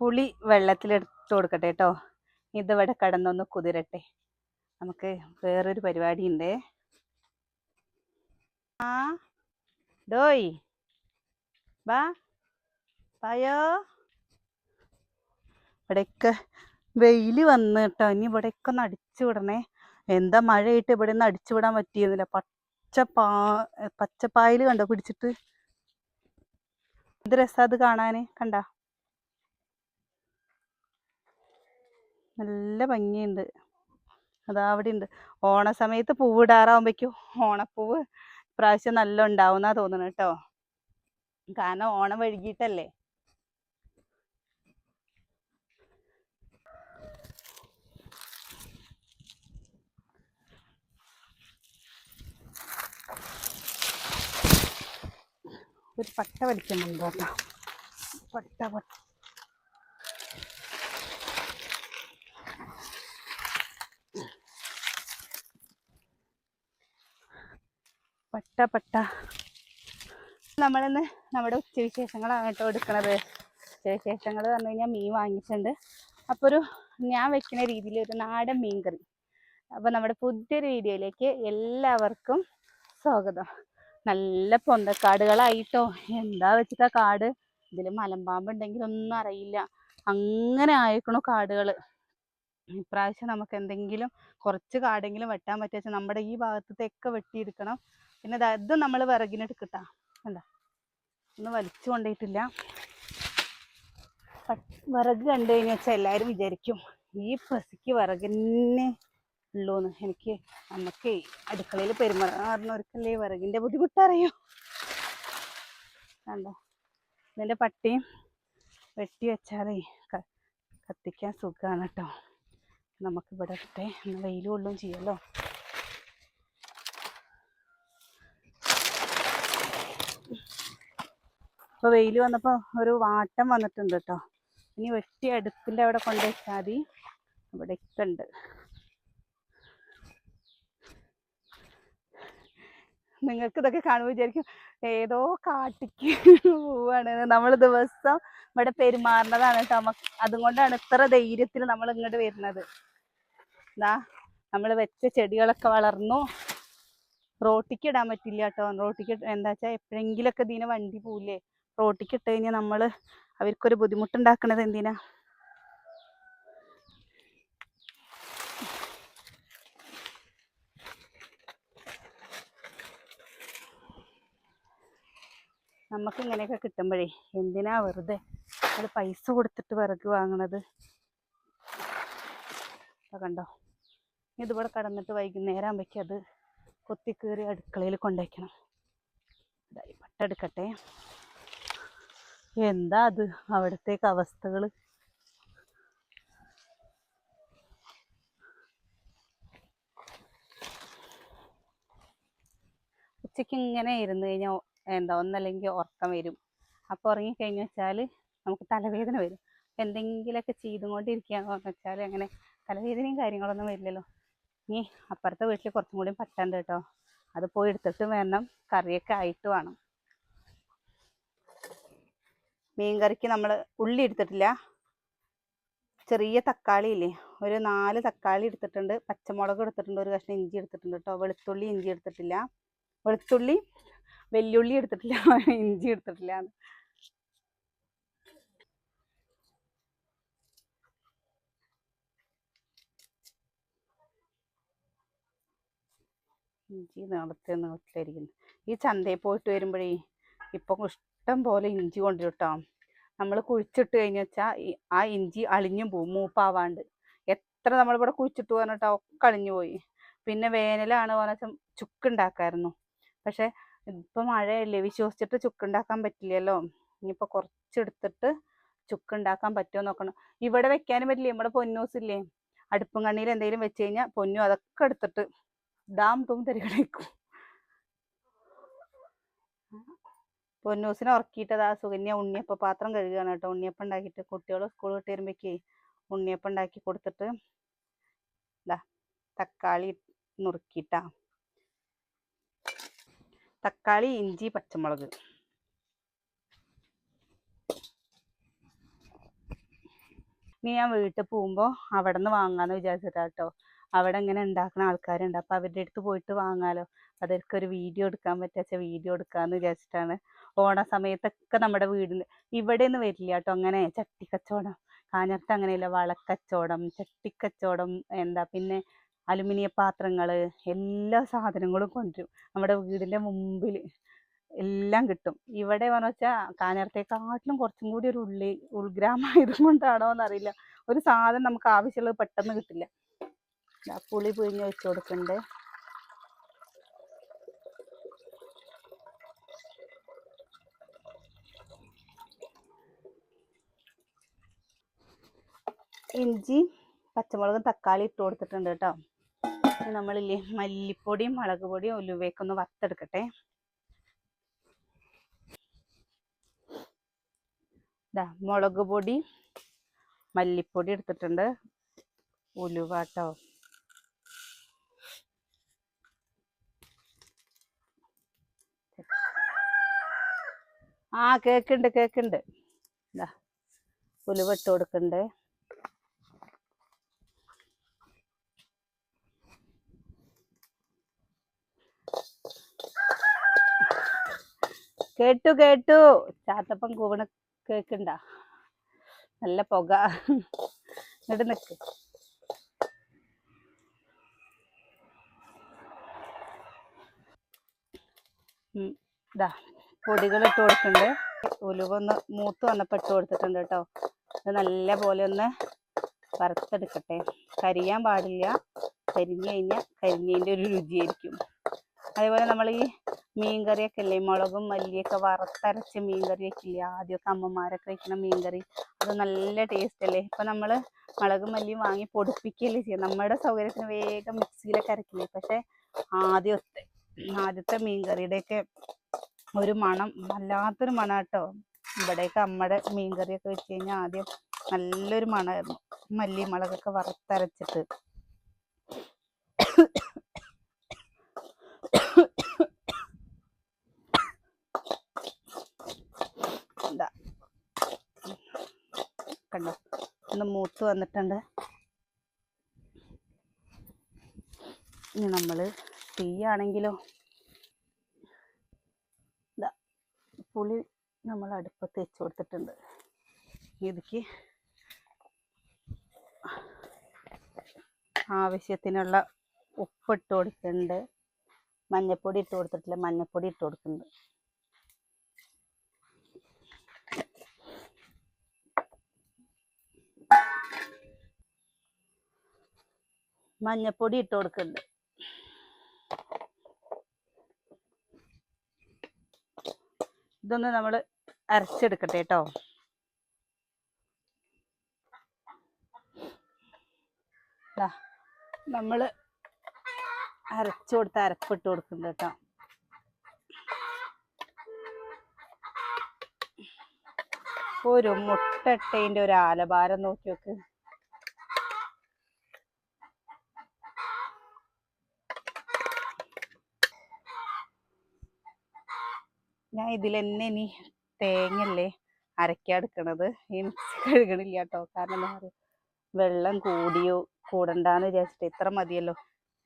പുളി വെള്ളത്തിലെടുത്ത് കൊടുക്കട്ടെ കേട്ടോ ഇതിവിടെ കടന്നൊന്ന് കുതിരട്ടെ. നമുക്ക് വേറൊരു പരിപാടി ഉണ്ട് ആ ഡോയ്. ബാ പായോ. ഇവിടെയൊക്കെ വെയിൽ വന്ന് കേട്ടോ ഇനി ഇവിടെയൊക്കെ ഒന്ന് അടിച്ചു വിടണേ. എന്താ മഴയായിട്ട് ഇവിടെ നിന്ന് അടിച്ചു വിടാൻ പറ്റിയിരുന്നില്ല. പച്ച പച്ചപ്പായൽ കണ്ടോ പിടിച്ചിട്ട്? എന്ത് രസാ അത് കാണാന്? കണ്ട? നല്ല ഭംഗിയുണ്ട്. അതാ അവിടെ ഉണ്ട് ഓണ സമയത്ത് പൂവിടാറാവുമ്പോഴേക്കും ഓണപ്പൂവ് ഇപ്രാവശ്യം നല്ല ഉണ്ടാവുന്നാ തോന്നുന്നു കേട്ടോ കാരണം ഓണം വഴുകിയിട്ടല്ലേ ഒരു പട്ട വലിക്കുന്നുണ്ട് കേട്ടോ പട്ട പട്ട പട്ട പട്ട നമ്മളിന്ന് നമ്മുടെ ഉച്ചവിശേഷങ്ങളാണ് കേട്ടോ എടുക്കണത്. ഉച്ചവിശേഷങ്ങൾ പറഞ്ഞു കഴിഞ്ഞാൽ മീൻ വാങ്ങിച്ചിട്ടുണ്ട്. അപ്പോൾ ഒരു ഞാൻ വെക്കുന്ന രീതിയിൽ ഒരു നാടൻ മീൻ കറി അപ്പോൾ നമ്മുടെ പുതിയൊരു വീഡിയോയിലേക്ക് എല്ലാവർക്കും സ്വാഗതം. നല്ല പൊന്തക്കാടുകളായിട്ടോ എന്താ വെച്ചിട്ടാ കാട്? ഇതിൽ മലമ്പാമ്പ് ഉണ്ടെങ്കിൽ ഒന്നും അറിയില്ല. അങ്ങനെ ആയിക്കണോ കാടുകൾ ഇപ്രാവശ്യം നമുക്ക് എന്തെങ്കിലും കുറച്ച് കാടെങ്കിലും വെട്ടാൻ പറ്റുക നമ്മുടെ ഈ ഭാഗത്തൊക്കെ വെട്ടിയെടുക്കണം പിന്നെ ഇത് നമ്മൾ വിറകിനെടുക്കട്ടാ. എന്താ ഒന്നും വലിച്ചു കൊണ്ടിട്ടില്ല വിറക് കണ്ടു കഴിഞ്ഞാൽ വെച്ചാൽ എല്ലാവരും വിചാരിക്കും ഈ പസിക്ക് വിറകിനെ ഉള്ളൂന്ന്. എനിക്ക് നമുക്ക് അടുക്കളയിൽ പെരുമാറുന്നവർക്കല്ലേ വിറകിന്റെ ബുദ്ധിമുട്ടറിയോ? കണ്ടോ? ഇതിന്റെ പട്ടിയും വെട്ടി വെച്ചാലേ കത്തിക്കാൻ സുഖമാണ് കേട്ടോ. നമുക്കിവിടെ ഇട്ടെ വെയിൽ കൊള്ളും ചെയ്യല്ലോ. ഇപ്പൊ വെയിൽ വന്നപ്പോൾ ഒരു വാട്ടം വന്നിട്ടുണ്ട് കേട്ടോ ഇനി വെട്ടി അടുപ്പിന്റെ അവിടെ കൊണ്ടുവച്ചാൽ മതി. ഇവിടെ ഉണ്ട് നിങ്ങൾക്ക് ഇതൊക്കെ കാണുമ്പോൾ വിചാരിക്കും ഏതോ കാട്ടിക്ക് പോവാണ്. നമ്മൾ ദിവസം ഇവിടെ പെരുമാറുന്നതാണ് കേട്ടോ നമുക്ക് അതുകൊണ്ടാണ് ഇത്ര ധൈര്യത്തിൽ നമ്മൾ ഇങ്ങോട്ട് വരുന്നത്. എന്താ നമ്മൾ വെച്ച ചെടികളൊക്കെ വളർന്നു. റോട്ടിക്ക് ഇടാൻ പറ്റില്ല കേട്ടോ റോട്ടിക്ക് എന്താ വെച്ചാൽ എപ്പോഴെങ്കിലൊക്കെ ഇതിന് വണ്ടി പോവില്ലേ റോട്ടിക്ക് ഇട്ട് കഴിഞ്ഞാൽ നമ്മൾ അവർക്കൊരു ബുദ്ധിമുട്ടുണ്ടാക്കണത് എന്തിനാ? നമുക്ക് ഇങ്ങനെയൊക്കെ കിട്ടുമ്പോഴേ എന്തിനാ വെറുതെ നമ്മൾ പൈസ കൊടുത്തിട്ട് വിറക് വാങ്ങണത്? കണ്ടോ? ഇതിവിടെ കടന്നിട്ട് വൈകുന്നേരം ആകുമ്പോഴേക്കും അത് കൊത്തിക്കേറി അടുക്കളയിൽ കൊണ്ടുവയ്ക്കണം. ഇതായി പട്ടെടുക്കട്ടെ എന്താ അത്? അവിടത്തേക്ക് അവസ്ഥകൾ ഉച്ചയ്ക്ക് ഇങ്ങനെ ഇരുന്ന് കഴിഞ്ഞാൽ എന്താ ഒന്നല്ലെങ്കിൽ ഉറക്കം വരും. അപ്പോൾ ഉറങ്ങിക്കഴിഞ്ഞു വെച്ചാൽ നമുക്ക് തലവേദന വരും. എന്തെങ്കിലുമൊക്കെ ചെയ്തുകൊണ്ടിരിക്കുകയെന്ന് വെച്ചാൽ അങ്ങനെ തലവേദനയും കാര്യങ്ങളൊന്നും വരില്ലല്ലോ. ഇനി അപ്പുറത്തെ വീട്ടിൽ കുറച്ചും കൂടി പറ്റുണ്ട് കേട്ടോ. അത് പോയി എടുത്തിട്ട് വേണം കറിയൊക്കെ ആയിട്ട് വേണം. മീൻ കറിക്ക് നമ്മൾ ഉള്ളി എടുത്തിട്ടില്ല. ചെറിയ തക്കാളി ഇല്ലേ ഒരു നാല് തക്കാളി എടുത്തിട്ടുണ്ട്. പച്ചമുളക് എടുത്തിട്ടുണ്ട്. ഒരു കഷ്ണം ഇഞ്ചി എടുത്തിട്ടുണ്ട് കേട്ടോ. വെളുത്തുള്ളി ഇഞ്ചി എടുത്തിട്ടില്ല. വെളുത്തുള്ളി വെല്ലുള്ളി എടുത്തിട്ടില്ല. ഇഞ്ചി എടുത്തിട്ടില്ല. ഇഞ്ചി നീളത്തെ നീളത്തിലിരിക്കുന്നു ഈ ചന്തയിൽ പോയിട്ട് വരുമ്പോഴേ ഇപ്പം ഇഷ്ടം പോലെ ഇഞ്ചി കൊണ്ടുവരും നമ്മൾ കുഴിച്ചിട്ട് കഴിഞ്ഞ് വെച്ചാൽ ആ ഇഞ്ചി അളിഞ്ഞും പോവും മൂപ്പാവാണ്ട്. എത്ര നമ്മളിവിടെ കുഴിച്ചിട്ട് പറഞ്ഞിട്ടോ ഒക്കെ അളിഞ്ഞു പോയി. പിന്നെ വേനലാണ് പറഞ്ഞാൽ ചുക്കുണ്ടാക്കായിരുന്നു. പക്ഷെ ഇപ്പം മഴയല്ലേ വിശ്വസിച്ചിട്ട് ചുക്ക് ചുക്കുണ്ടാക്കാൻ പറ്റില്ലല്ലോ. ഇനിയിപ്പോൾ കുറച്ചെടുത്തിട്ട് ചുക്കുണ്ടാക്കാൻ പറ്റുമോ നോക്കണം. ഇവിടെ വെക്കാനും പറ്റില്ല? നമ്മുടെ പൊന്നൂസില്ലേ അടുപ്പും കണ്ണിയിൽ എന്തെങ്കിലും വെച്ച് കഴിഞ്ഞാൽ പൊന്നു അതൊക്കെ എടുത്തിട്ട് ഡാം തും തരികടേക്കും പൊന്നൂസിനെ ഉറക്കിയിട്ടത് ആ സുകന്യ ഉണ്ണിയപ്പ പാത്രം കഴുകുകയാണ് കേട്ടോ. ഉണ്ണിയപ്പം ഉണ്ടാക്കിയിട്ട് കുട്ടികൾ സ്കൂൾ വിട്ട് വരുമ്പോഴേക്കേ ഉണ്ണിയപ്പം ഉണ്ടാക്കി കൊടുത്തിട്ട് ഇതാ തക്കാളി നുറുക്കിയിട്ടാ. തക്കാളി ഇഞ്ചി പച്ചമുളക്. ഇനി ഞാൻ വീട്ടിൽ പോകുമ്പോൾ അവിടെ നിന്ന് വാങ്ങാമെന്ന് വിചാരിച്ചിട്ടാ കേട്ടോ. അവിടെ ഇങ്ങനെ ഉണ്ടാക്കുന്ന ആൾക്കാരുണ്ട്. അപ്പോൾ അവരുടെ അടുത്ത് പോയിട്ട് വാങ്ങാലോ. അതൊക്കെ ഒരു വീഡിയോ എടുക്കാൻ പറ്റാച്ച വീഡിയോ എടുക്കാമെന്ന് വിചാരിച്ചിട്ടാണ് ഓണ സമയത്തൊക്കെ നമ്മുടെ വീടിന് ഇവിടെ നിന്ന് വരില്ല കേട്ടോ അങ്ങനെ ചട്ടിക്കച്ചവടം. കാഞ്ഞിരത്ത് അങ്ങനെയല്ല വളക്കച്ചവടം ചട്ടിക്കച്ചവടം എന്താ പിന്നെ അലുമിനിയ പാത്രങ്ങൾ എല്ലാ സാധനങ്ങളും കൊണ്ടുവരും. നമ്മുടെ വീടിന്റെ മുമ്പിൽ എല്ലാം കിട്ടും. ഇവിടെ പറഞ്ഞു വെച്ചാൽ കാഞ്ഞിരത്തേക്കാട്ടിലും കുറച്ചും കൂടി ഒരു ഉള്ളി ഉൾഗ്രാമായത് കൊണ്ടാണോ എന്നറിയില്ല. ഒരു സാധനം നമുക്ക് ആവശ്യമുള്ളത് പെട്ടെന്ന് കിട്ടില്ല. പുളി പിഴിഞ്ഞ് വെച്ച് ഇഞ്ചി പച്ചമുളകും തക്കാളി ഇട്ട് കൊടുത്തിട്ടുണ്ട് കേട്ടോ. നമ്മളില്ലേ മല്ലിപ്പൊടിയും മുളക് പൊടിയും ഉലുവയൊക്കെ ഒന്ന് വറുത്തെടുക്കട്ടെ. മുളക് പൊടി മല്ലിപ്പൊടി എടുത്തിട്ടുണ്ട്. ഉലുവ കേട്ടോ. ആ കേക്കുണ്ട് കേക്കുണ്ട് ഉലുവ ഇട്ട് കൊടുക്കണ്ടേ. കേട്ടു കേട്ടു. ചാത്തപ്പം കൂവണ കേക്കുണ്ട നല്ല പുക. ഇങ്ങോട്ട് നിക്ക്. ഉം, ഇതാ പൊടികൾ ഇട്ട് കൊടുക്കുന്നുണ്ട് ഉലുവ ഒന്ന് മൂത്ത് വന്നപ്പോൾ ഇട്ട് കൊടുത്തിട്ടുണ്ട് കേട്ടോ. ഇത് നല്ല പോലെ ഒന്ന് വറുത്തെടുക്കട്ടെ. കരിയാൻ പാടില്ല. കരിഞ്ഞു കഴിഞ്ഞാൽ കരിഞ്ഞതിന്റെ ഒരു രുചിയായിരിക്കും. അതേപോലെ നമ്മൾ ഈ മീൻ കറിയൊക്കെ ഇല്ലേ? മുളകും മല്ലിയൊക്കെ വറുത്തരച്ച് മീൻ കറിയൊക്കെ ഇല്ലേ ആദ്യമൊക്കെ അമ്മമാരൊക്കെ മീൻ കറി അത് നല്ല ടേസ്റ്റ് അല്ലേ? ഇപ്പം നമ്മൾ മുളകും മല്ലിയും വാങ്ങി പൊടിപ്പിക്കുകയല്ലേ ചെയ്യുക നമ്മുടെ സൗകര്യത്തിന് വേഗം മിക്സിയിലൊക്കെ അരക്കില്ലേ? പക്ഷേ ആദ്യത്തെ ആദ്യത്തെ മീൻ കറിയുടെയൊക്കെ ഒരു മണം വല്ലാത്തൊരു മണം കേട്ടോ ഇവിടെയൊക്കെ അമ്മയുടെ മീൻ കറിയൊക്കെ വെച്ച് കഴിഞ്ഞാൽ ആദ്യം നല്ലൊരു മണമായിരുന്നു മല്ലി മുളകൊക്കെ വറുത്തരച്ചിട്ട് ഇതാ കണ്ടോ? ഒന്ന് മൂത്ത് വന്നിട്ടുണ്ട്. ഇനി നമ്മൾ തീയാണെങ്കിലോ ഇതാ പുളി നമ്മൾ അടുപ്പത്ത് വെച്ച് കൊടുത്തിട്ടുണ്ട്. ഇതിക്ക് ആവശ്യത്തിനുള്ള ഉപ്പ് ഇട്ട് കൊടുക്കുന്നുണ്ട് മഞ്ഞപ്പൊടി ഇട്ട് കൊടുത്തിട്ടില്ല മഞ്ഞപ്പൊടി ഇട്ട് കൊടുക്കുന്നുണ്ട് മഞ്ഞപ്പൊടി ഇട്ട് കൊടുക്കുന്നുണ്ട്. ഇതൊന്ന് നമ്മൾ അരച്ചെടുക്കട്ടെ കേട്ടോ. നമ്മൾ അരച്ചു കൊടുത്ത് അരപ്പിട്ട് കൊടുക്കുന്നുണ്ട് കേട്ടോ. ഒരു മുട്ടട്ടേന്റെ ഒരു ആലഭാരം നോക്കി നോക്ക്. ഞാൻ ഇതിൽ തന്നെ ഇനി തേങ്ങല്ലേ അരയ്ക്കാൻ എടുക്കണത്. ഈ മിക്സി കഴുകണില്ല കേട്ടോ കാരണം വെള്ളം കൂടിയോ കൂടണ്ടാന്ന് വിചാരിച്ചിട്ട് ഇത്ര മതിയല്ലോ.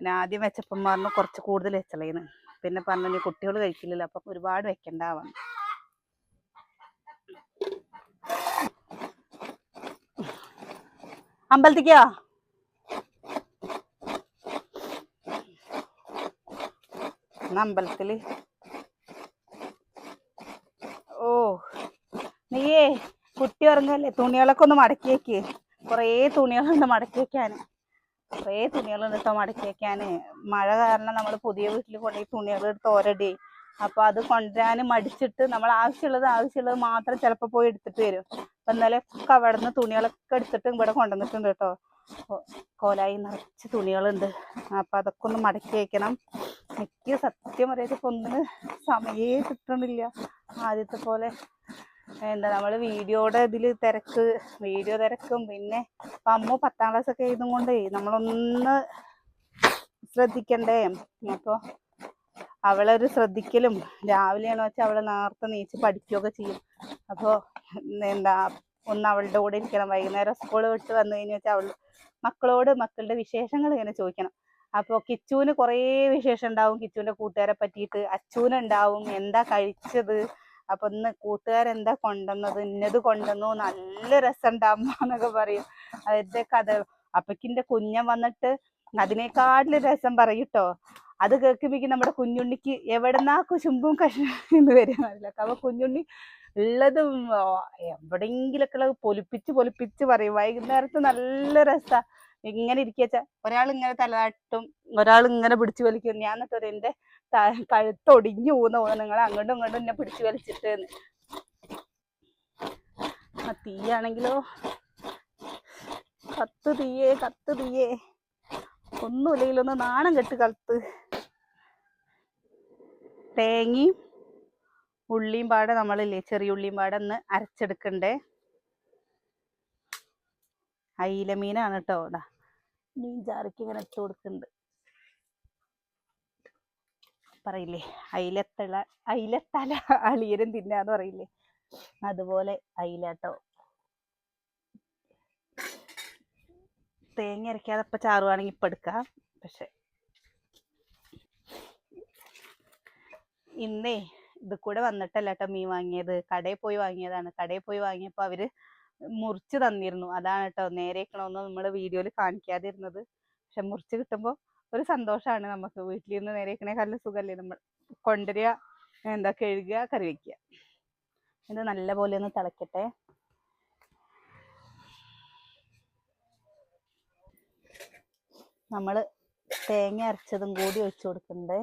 ഞാൻ ആദ്യം വെച്ചപ്പം പറഞ്ഞു കുറച്ച് കൂടുതൽ വെച്ചളേന്ന് പിന്നെ പറഞ്ഞു നീ കുട്ടികൾ കഴിക്കില്ലല്ലോ അപ്പം ഒരുപാട് വെക്കണ്ടാവാം അമ്പലത്തിക്കോ? എന്നാ നീയേ കുട്ടി ഉറങ്ങല്ലേ? തുണികളൊക്കെ ഒന്ന് മടക്കി വെക്ക്. കുറേ തുണികളുണ്ട് മടക്കി വെക്കാൻ കുറേ തുണികളുണ്ട് കേട്ടോ മടക്കി വെക്കാൻ മഴ കാരണം നമ്മൾ പുതിയ വീട്ടിൽ കൊണ്ടുപോയി തുണികൾ എടുത്ത് ഓരടി. അപ്പൊ അത് കൊണ്ടുവരാൻ മടിച്ചിട്ട് നമ്മൾ ആവശ്യമുള്ളത് ആവശ്യമുള്ളത് മാത്രം ചിലപ്പോൾ പോയി എടുത്തിട്ട് വരും. അപ്പൊ ഇന്നലെ ഒക്കെ അവിടെ നിന്ന് തുണികളൊക്കെ എടുത്തിട്ട് ഇവിടെ കൊണ്ടുവന്നിട്ടുണ്ട് കേട്ടോ കോലായി നിറച്ച് തുണികളുണ്ട്. അപ്പൊ അതൊക്കെ ഒന്ന് മടക്കി വയ്ക്കണം എനിക്ക് സത്യം പറയാതെ ഇപ്പൊ ഒന്നിന് സമയേ കിട്ടണില്ല. ആദ്യത്തെ പോലെ എന്താ നമ്മൾ വീഡിയോയുടെ ഇതിൽ തിരക്ക് വീഡിയോ തിരക്കും. പിന്നെ അമ്മ പത്താം ക്ലാസ് ഒക്കെ എഴുതും കൊണ്ടേ നമ്മളൊന്ന് ശ്രദ്ധിക്കണ്ടേ? അപ്പോൾ അവളൊരു ശ്രദ്ധിക്കലും രാവിലെയാണോ വെച്ചാൽ അവളെ നേരത്തെ നീച്ച് പഠിക്കുകയൊക്കെ ചെയ്യും. അപ്പോൾ എന്താ ഒന്ന് അവളുടെ കൂടെ ഇരിക്കണം. വൈകുന്നേരം സ്കൂൾ വിട്ട് വന്നു കഴിഞ്ഞാൽ വെച്ചാൽ അവൾ മക്കളോട് മക്കളുടെ വിശേഷങ്ങൾ ഇങ്ങനെ ചോദിക്കണം. അപ്പോൾ കിച്ചുവിന് കുറേ വിശേഷം ഉണ്ടാവും. കിച്ചുവിന്റെ കൂട്ടുകാരെ പറ്റിയിട്ട് അച്ചൂനുണ്ടാവും. എന്താ കഴിച്ചത്? അപ്പൊ ഇന്ന് കൂട്ടുകാരെന്താ കൊണ്ടുവന്നത്? ഇന്നത് കൊണ്ടുവന്നു നല്ല രസമുണ്ട് പറയും. അതിന്റെ കഥ അപ്പക്കിന്റെ കുഞ്ഞൻ വന്നിട്ട് അതിനേക്കാട്ടിലും രസം പറയൂട്ടോ അത് കേൾക്കുമ്പോഴേക്കും നമ്മുടെ കുഞ്ഞുണ്ണിക്ക് എവിടെന്നാ കുശുമ്പും കഷ്ണം എന്ന് വരിക അപ്പൊ കുഞ്ഞുണ്ണി ഉള്ളതും എവിടെയെങ്കിലൊക്കെ ഉള്ളത് പൊലിപ്പിച്ച് പൊലിപ്പിച്ച് പറയും. വൈകുന്നേരത്ത് നല്ല രസാ. ഇങ്ങനെ ഇരിക്കച്ച ഒരാൾ ഇങ്ങനെ തലതാട്ടും ഒരാൾ ഇങ്ങനെ പിടിച്ചു വലിക്കും. ഞാൻ എന്നിട്ട് എന്റെ കഴുത്തൊടിഞ്ഞു പോകുന്ന നിങ്ങൾ അങ്ങോട്ടും ഇങ്ങോട്ടും എന്നെ പിടിച്ചു വലിച്ചിട്ട്. ആ തീയാണെങ്കിലോ? കത്ത് തീയേ കത്ത് തീയേ. ഒന്നുമില്ലെങ്കിലൊന്ന് നാണം കെട്ട് കത്ത്. തേങ്ങയും ഉള്ളിയും പാടെ നമ്മളില്ലേ ചെറിയ ഉള്ളിയും പാടെ ഒന്ന് അരച്ചെടുക്കണ്ടേ? അയില മീനാണ് കേട്ടോ. ഇതാ മീൻ ചാറിക്ക് ഇങ്ങനെ ഇട്ട് കൊടുക്കുന്നുണ്ട് പറയില്ലേ? അയിലത്തള അയിലത്തല അളിയരും തിന്നാന്ന് പറയില്ലേ? അതുപോലെ അയിലാട്ടോ. തേങ്ങ അരക്കാതെ ഇപ്പൊ ചാറുവാണെങ്കിൽ ഇപ്പൊ എടുക്കാം. പക്ഷെ ഇന്നേ ഇത് കൂടെ വന്നിട്ടല്ല കേട്ടോ മീൻ വാങ്ങിയത്. കടയിൽ പോയി വാങ്ങിയതാണ്. കടയിൽ പോയി വാങ്ങിയപ്പോൾ അവർ മുറിച്ച് തന്നിരുന്നു. അതാണ് കേട്ടോ നേരേക്കണമെന്ന് നമ്മൾ വീഡിയോയിൽ കാണിക്കാതിരുന്നത്. പക്ഷെ മുറിച്ച് കിട്ടുമ്പോൾ ഒരു സന്തോഷമാണ് നമുക്ക്. വീട്ടിൽ നിന്ന് നേരേക്കണേക്കാളും സുഖമല്ലേ നമ്മൾ. കൊണ്ടുവരിക എന്താ കഴുകുക കറി വെക്കുക. ഇത് നല്ല പോലെ ഒന്ന് തിളക്കട്ടെ. നമ്മൾ തേങ്ങ അരച്ചതും കൂടി ഒഴിച്ചു കൊടുക്കുന്നുണ്ട്.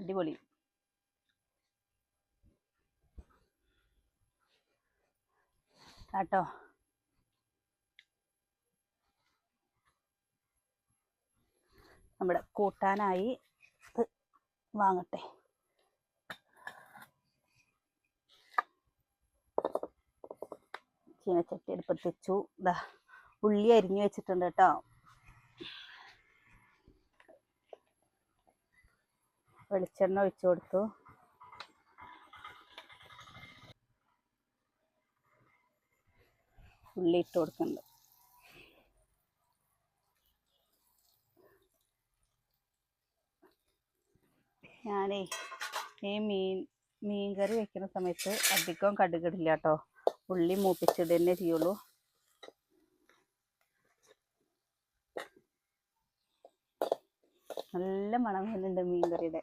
അടിപൊളി. കേട്ടോ. നമ്മുടെ കൂട്ടാനായി വാങ്ങട്ടെ. ചീനച്ചട്ടി അടുപ്പത്ത് വെച്ചു. ഉള്ളി അരിഞ്ഞു വെച്ചിട്ടുണ്ട് കേട്ടോ. വെളിച്ചെണ്ണ ഒഴിച്ചു കൊടുത്തു. ഉള്ളി ഇട്ട് കൊടുക്കുന്നുണ്ട്. ഞാനേ ഈ മീൻ മീൻ കറി വെക്കുന്ന സമയത്ത് അധികം കടുകിടില്ല കേട്ടോ ഉള്ളി മൂപ്പിച്ചിട്ട് തന്നെ ചെയ്യുള്ളൂ. നല്ല മണം വരുന്നുണ്ട് മീൻ കറിയുടെ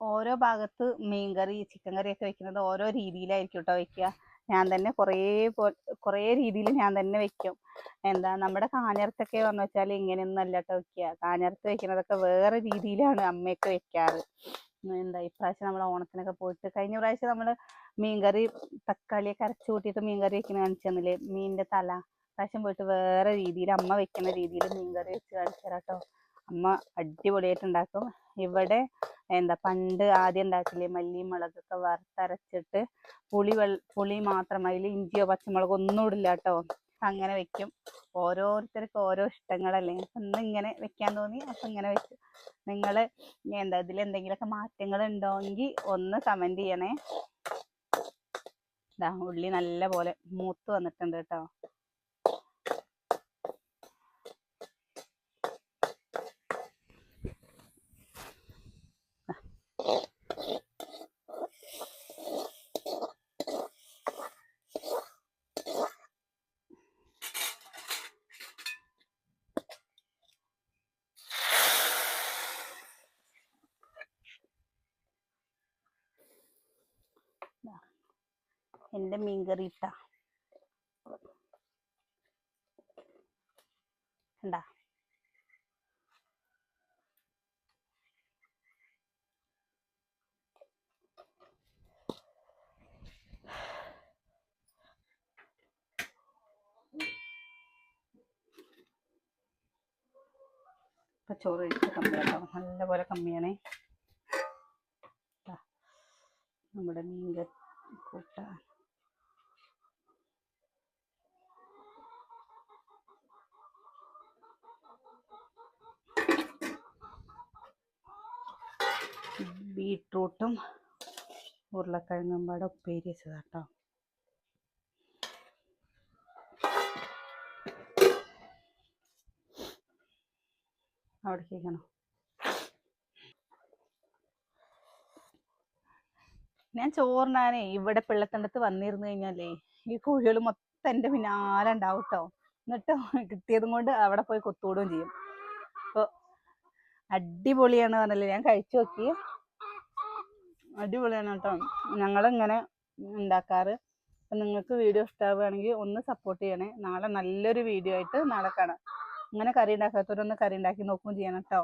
ഓരോ ഭാഗത്ത് മീൻ കറി ചിക്കൻ കറിയൊക്കെ വെക്കുന്നത് ഓരോ രീതിയിലായിരിക്കും കേട്ടോ വെക്കുക. ഞാൻ തന്നെ കുറേ കുറേ രീതിയിൽ ഞാൻ തന്നെ വെക്കും. എന്താ നമ്മുടെ കാഞ്ഞർത്തൊക്കെ പറഞ്ഞു വെച്ചാൽ ഇങ്ങനെയൊന്നും അല്ല കേട്ടോ വെക്കുക. കാഞ്ഞിരത്ത് വെക്കുന്നതൊക്കെ വേറെ രീതിയിലാണ് അമ്മയൊക്കെ വെക്കാറ്. എന്താ ഇപ്രാവശ്യം നമ്മൾ ഓണത്തിനൊക്കെ പോയിട്ട് കഴിഞ്ഞ പ്രാവശ്യം നമ്മൾ മീൻകറി തക്കാളിയൊക്കെ അരച്ച് കൂട്ടിയിട്ട് മീൻകറി വെക്കുന്ന കാണിച്ചു തന്നില്ലേ? മീനിന്റെ തല. പ്രാവശ്യം പോയിട്ട് വേറെ രീതിയിൽ അമ്മ വെക്കുന്ന രീതിയിൽ മീൻകറി വെച്ച് കാണിച്ചു തരാം കേട്ടോ. അമ്മ അടിപൊളിയായിട്ട് ഉണ്ടാക്കും. ഇവിടെ എന്താ പണ്ട് ആദ്യം ഉണ്ടാക്കില്ലേ മല്ലിയും മുളകൊക്കെ വറുത്തരച്ചിട്ട് പുളി വെള്ള പുളി മാത്രം അതിൽ ഇഞ്ചിയോ പച്ചമുളകോ ഒന്നും ഇടില്ല കേട്ടോ അങ്ങനെ വെക്കും. ഓരോരുത്തർക്ക് ഓരോ ഇഷ്ടങ്ങളല്ലേ. ഇന്ന് ഇങ്ങനെ വെക്കാൻ തോന്നി അപ്പൊ ഇങ്ങനെ വെച്ചു. നിങ്ങൾ എന്താ ഇതിൽ എന്തെങ്കിലുമൊക്കെ മാറ്റങ്ങൾ ഉണ്ടോയെങ്കിൽ ഒന്ന് കമന്റ് ചെയ്യണേ. ഉള്ളി നല്ല പോലെ മൂത്ത് വന്നിട്ടുണ്ട് കേട്ടോ. എന്റെ മീൻകറി ഇട്ടാ. കണ്ടാ? അപ്പം ചോറ് കഴിച്ച് നല്ലപോലെ കമ്മിയാണേ നമ്മുടെ മീൻ ബീട്രൂട്ടും ഉരുളക്കിഴങ്ങും പാടെ ഉപ്പേരി വെച്ചതാട്ടോ. അവിടെ കേൾക്കണോ ഞാൻ ചോറിനാനേ ഇവിടെ പിള്ളത്തണ്ടത്ത് വന്നിരുന്നു കഴിഞ്ഞാലേ ഈ കോഴികൾ മൊത്തം എന്റെ പിന്നാലെ ഉണ്ടാവും കേട്ടോ എന്നിട്ട് കിട്ടിയതും കൊണ്ട് അവിടെ പോയി കൊത്തുകൂടുകയും ചെയ്യും. അപ്പോൾ അടിപൊളിയാണ് പറഞ്ഞല്ലേ? ഞാൻ കഴിച്ചു നോക്കി. അടിപൊളിയാണ് കേട്ടോ ഞങ്ങളിങ്ങനെ ഉണ്ടാക്കാറ്. അപ്പം നിങ്ങൾക്ക് വീഡിയോ ഇഷ്ടമാവുകയാണെങ്കിൽ ഒന്ന് സപ്പോർട്ട് ചെയ്യണേ. നാളെ നല്ലൊരു വീഡിയോ ആയിട്ട് നാളെ കാണാം. ഇങ്ങനെ കറി ഉണ്ടാക്കാത്തവരൊന്ന് കറി ഉണ്ടാക്കി നോക്കുകയും ചെയ്യണം കേട്ടോ.